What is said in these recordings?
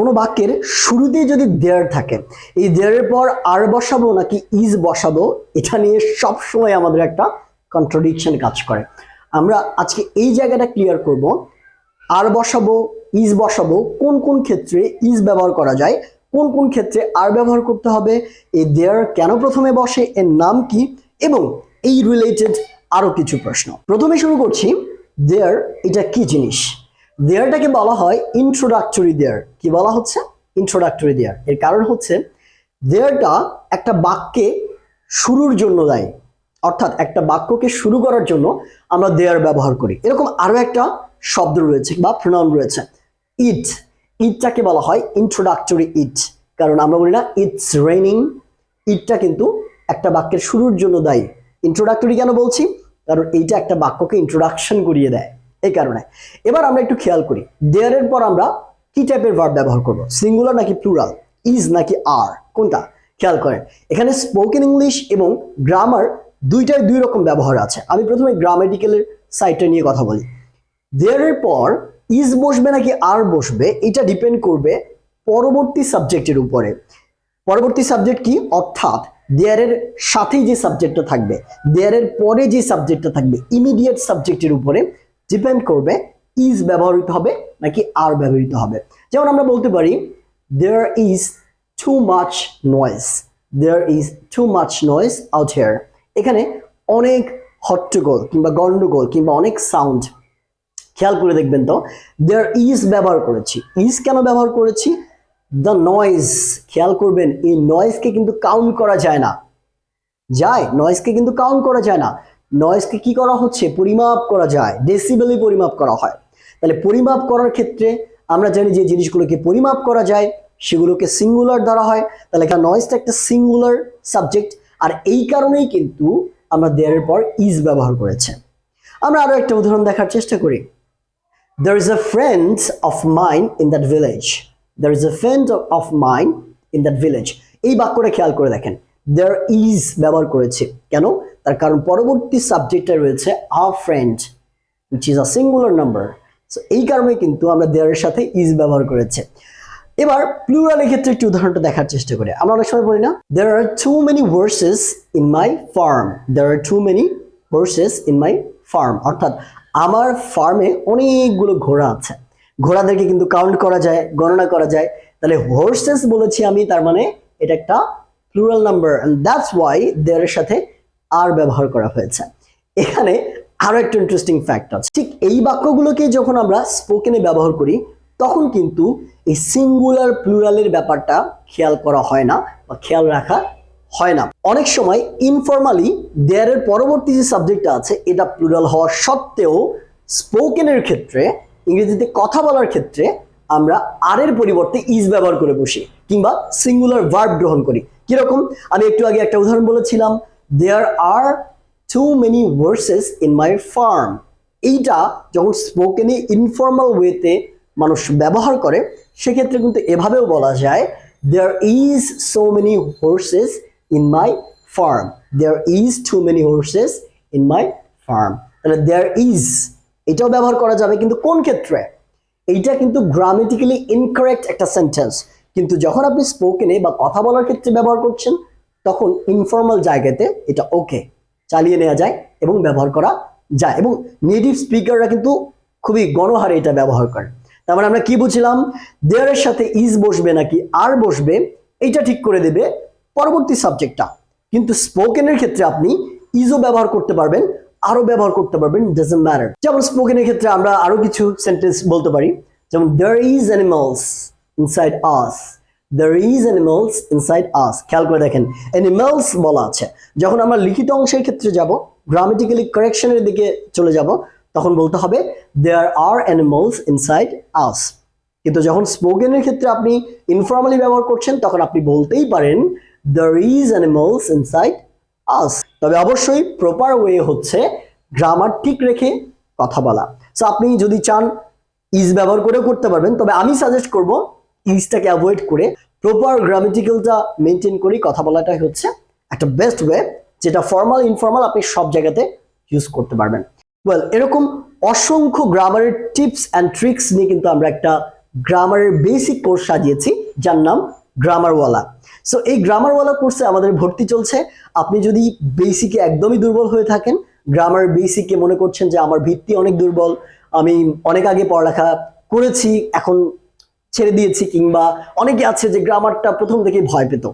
কোনো বাক্যের শুরুতেই যদি দেয়ার থাকে, এই দেয়ারের পর আর বসাবো নাকি ইজ বসাবো, এটা নিয়ে সবসময় আমাদের একটা কন্ট্রাডিকশন কাজ করে। আমরা আজকে এই জায়গাটা ক্লিয়ার করব, আর বসাবো ইজ বসাবো, কোন কোন ক্ষেত্রে ইজ ব্যবহার করা যায়, কোন কোন ক্ষেত্রে আর ব্যবহার করতে হবে, এই দেয়ার কেন প্রথমে বসে, এর নাম কি, এবং এই রিলেটেড আরও কিছু প্রশ্ন। প্রথমে শুরু করছি দেয়ার এটা কি জিনিস? দেয়ারটাকে বলা হয়? ইন্ট্রোডাক্টরি দেয়ার কি বলা হচ্ছে? ইন্ট্রোডাক্টরি দেয়ার এর কারণ হচ্ছে দেয়ারটা একটা বাক্যে শুরুর জন্য দেয়। অর্থাৎ একটা বাক্যকে শুরু করার জন্য আমরা দেয়ার ব্যবহার করি। এরকম আরও একটা শব্দ রয়েছে বা প্রনাউন রয়েছে। ইট ইটটাকে বলা হয় ইন্ট্রোডাক্টরি ইট কারণ আমরা বলি না ইটস রেনিং ইটটা কিন্তু একটা বাক্যের শুরুর জন্য দায়ী। ইন্ট্রোডাক্টরি কেন বলছি? কারণ এইটা একটা বাক্যকে ইন্ট্রোডাকশন করিয়ে দেয়। এই কারণে। এবার আমরা একটু খেয়াল করি। দেয়ারের পর আমরা কি টাইপের ভার্ব ব্যবহার করব? সিঙ্গুলার নাকি প্লুরাল ইজ নাকি আর কোনটা? খেয়াল করেন। এখানে স্পোকেন ইংলিশ এবং গ্রামার দুইটাই দুই রকম ব্যবহার আছে। আমি প্রথমে গ্রামেটিক্যালের সাইডটা নিয়ে কথা বলি। দেয়ারের পর ইজ বসবে নাকি আর বসবে, এটা ডিপেন্ড করবে পরবর্তী সাবজেক্টের উপরে। পরবর্তী সাবজেক্ট কি? অর্থাৎ দেয়ারের সাথেই যে সাবজেক্টটা থাকবে দেয়ারের পরে যে সাবজেক্টটা থাকবে ইমিডিয়েট সাবজেক্টের উপরে ডিপেন্ড করবে ইজ ব্যবহৃত হবে নাকি আর ব্যবহৃত হবে। যেমন আমরা বলতে পারি there is too much noise there is too much noise out here এখানে অনেক হট্টগোল কিংবা গন্ডগোল কিংবা অনেক সাউন্ড খেয়াল করে দেখবেন তো দেয়ার ইজ ব্যবহার করেছি। ইজ কেন ব্যবহার করেছি? দ্য নয়েজ খেয়াল করবেন, এই নয়েজকে কিন্তু কাউন্ট করা যায় না। যায় নয়েজকে কিন্তু কাউন্ট করা যায় না। নয়েজকে কি করা হচ্ছে? পরিমাপ করা যায়। ডেসিবেলি পরিমাপ করা হয়। তাহলে পরিমাপ করার ক্ষেত্রে আমরা জানি যে জিনিসগুলোকে পরিমাপ করা যায়, সেগুলোকে সিঙ্গুলার ধরা হয়। তাহলে এখানে নয়েজটা একটা সিঙ্গুলার সাবজেক্ট আর এই কারণেই কিন্তু আমরা দেয়ারের পর ইজ ব্যবহার করেছে। আমরা আরও একটা উদাহরণ দেখার চেষ্টা করি। There is a friend of mine in that village. There is a friend of mine in that village. এই বাক্যটা খেয়াল করে দেখেন। There ইজ ব্যবহার করেছে। কেন? তার কারণ পরবর্তী সাবজেক্টটা রয়েছে a friend which is a singular number so, এই কারণে কিন্তু আমরা দেয়ারের সাথে ইজ ব্যবহার করেছে। এবার প্লুরালের ক্ষেত্রে একটি উদাহরণটা দেখার চেষ্টা করি। আমরা অনেক সময় বলি না, there are too many horses in my farm there are too many horses in my farm অর্থাৎ, আমার ফার্মে অনেকগুলো ঘোড়া আছে। ঘোড়াদেরকে কিন্তু কাউন্ট করা যায়, গণনা করা যায়। তাহলে হোর্সেস বলেছি আমি, তার মানে এটা একটা plural number and that's why দেয়ারের সাথে আর ব্যবহার করা হয়েছে। এখানে আরও একটা ইন্টারেস্টিং ফ্যাক্ট আছে। ঠিক এই বাক্যগুলোকে যখন আমরা স্পোকেনে ব্যবহার করি, তখন কিন্তু এই সিঙ্গুলার প্লুরালের ব্যাপারটা খেয়াল করা হয় না বা খেয়াল রাখা হয় না। অনেক সময় ইনফরমালি দেয়ারের পরবর্তী যে সাবজেক্টটা আছে, এটা প্লুরাল হওয়া সত্ত্বেও স্পোকেনের ক্ষেত্রে, ইংরেজিতে কথা বলার ক্ষেত্রে আমরা আর এর পরিবর্তে ইজ ব্যবহার করে বসি, কিংবা সিঙ্গুলার ভার্ব গ্রহণ করি। কীরকম? আমি একটু আগে একটা উদাহরণ বলেছিলাম there are too many horses in my farm এইটা যখন স্পোকেনে ইনফর্মাল ওয়েতে মানুষ ব্যবহার করে, সেক্ষেত্রে কিন্তু এভাবেও বলা যায় there is so many horses in my farm there is too many horses in my farm তাহলে দেয়ার ইজ এটাও ব্যবহার করা যাবে কিন্তু কোন ক্ষেত্রে? এইটা কিন্তু গ্রামেটিক্যালি ইনকারেক্ট একটা সেন্টেন্স কিন্তু যখন আপনি স্পোকেনে বা কথা বলার ক্ষেত্রে ব্যবহার করছেন, তখন ইনফর্মাল জায়গাতে এটা ওকে চালিয়ে নেওয়া যায় এবং ব্যবহার করা যায় এবং নেটিভ স্পিকাররা কিন্তু খুবই গণহারে এটা ব্যবহার করে। তার মানে আমরা কি বুঝলাম? দেয়ারের সাথে ইজ বসবে নাকি আর বসবে এইটা ঠিক করে দেবে পরবর্তী সাবজেক্টটা কিন্তু স্পোকেনের ক্ষেত্রে আপনি ইজও ব্যবহার করতে পারবেন আরও ব্যবহার করতে পারবেন ডাজন্ট ম্যাটার যেমন স্পোকেনের ক্ষেত্রে আমরা আরও কিছু সেন্টেন্স বলতে পারি। যেমন there is animals inside us there is animals inside us খেয়াল করে দেখেন অ্যানিমালস বলা আছে। যখন আমরা লিখিত অংশের ক্ষেত্রে যাব গ্রামেটিক্যালি কারেকশনের দিকে চলে যাব, তখন বলতে হবে দেয়ার আর অ্যানিমালস ইনসাইড আস কিন্তু যখন স্পোকেনের ক্ষেত্রে আপনি ইনফর্মালি ব্যবহার করছেন, তখন আপনি বলতেই পারেন the is animals inside us তবে অবশ্যই প্রপার ওয়ে হচ্ছে গ্রামার ঠিক রেখে কথা বলা। সো আপনি যদি চান ইজ ব্যবহার করেও করতে পারবেন, তবে আমি সাজেস্ট করব ইজটাকে অ্যাভয়েড করে প্রপার গ্রামেটিক্যালটা মেনটেন করে কথা বলাটাই হচ্ছে একটা বেস্ট ওয়ে যেটা ফর্মাল ইনফর্মাল আপনি সব জায়গাতে ইউজ করতে পারবেন। ওয়েল এরকম অসংখ্য গ্রামারের টিপস অ্যান্ড ট্রিক্স নিয়ে কিন্তু আমরা একটা গ্রামারের বেসিক কোর্স সাজিয়েছি, যার নাম গ্রামারওয়ালা সো এই গ্রামারওয়ালা কোর্সে আমাদের ভর্তি চলছে। আপনি যদি বেসিকে একদমই দুর্বল হয়ে থাকেন গ্রামার বেসিকে মনে করছেন যে আমার ভিত্তি অনেক দুর্বল, আমি অনেক আগে পড়ালেখা করেছি, এখন ছেড়ে দিয়েছি কিংবা অনেকে আছে যে গ্রামারটা প্রথম থেকে ভয় পেত।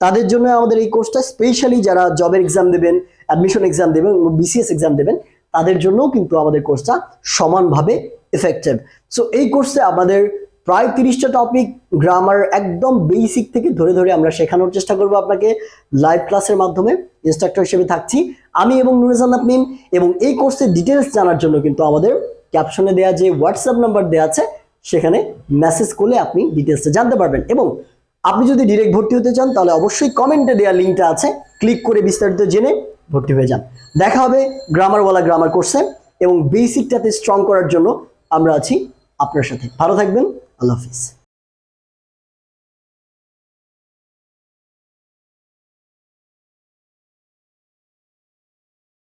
তাদের জন্য আমাদের এই কোর্সটা স্পেশালি যারা জবের এক্সাম দেবেন অ্যাডমিশন এক্সাম দেবেন এবং বিসিএস এক্সাম দেবেন, তাদের জন্যও কিন্তু আমাদের কোর্সটা সমানভাবে এফেক্টিভ সো এই কোর্সে আমাদের প্রায় তিরিশটা টপিক গ্রামার একদম বেসিক থেকে ধরে ধরে আমরা শেখানোর চেষ্টা করব আপনাকে। লাইভ ক্লাসের মাধ্যমে ইনস্ট্রাক্টর হিসেবে থাকছি আমি এবং নুরজান আপনিম এবং এই কোর্সের ডিটেলস জানার জন্য কিন্তু আমাদের ক্যাপশনে দেওয়া যে হোয়াটসঅ্যাপ নাম্বার দেওয়া আছে সেখানে মেসেজ করলে আপনি ডিটেলসটা জানতে পারবেন। এবং আপনি যদি ডিরেক্ট ভর্তি হতে চান, তাহলে অবশ্যই কমেন্টে দেওয়া লিঙ্কটা আছে। ক্লিক করে বিস্তারিত জেনে ভর্তি হয়ে যান। দেখা হবে গ্রামারওয়ালা গ্রামার কোর্সে এবং বেসিকটাতে স্ট্রং করার জন্য আমরা আছি আপনার সাথে। ভালো থাকবেন। আল্লাহ হাফিজ।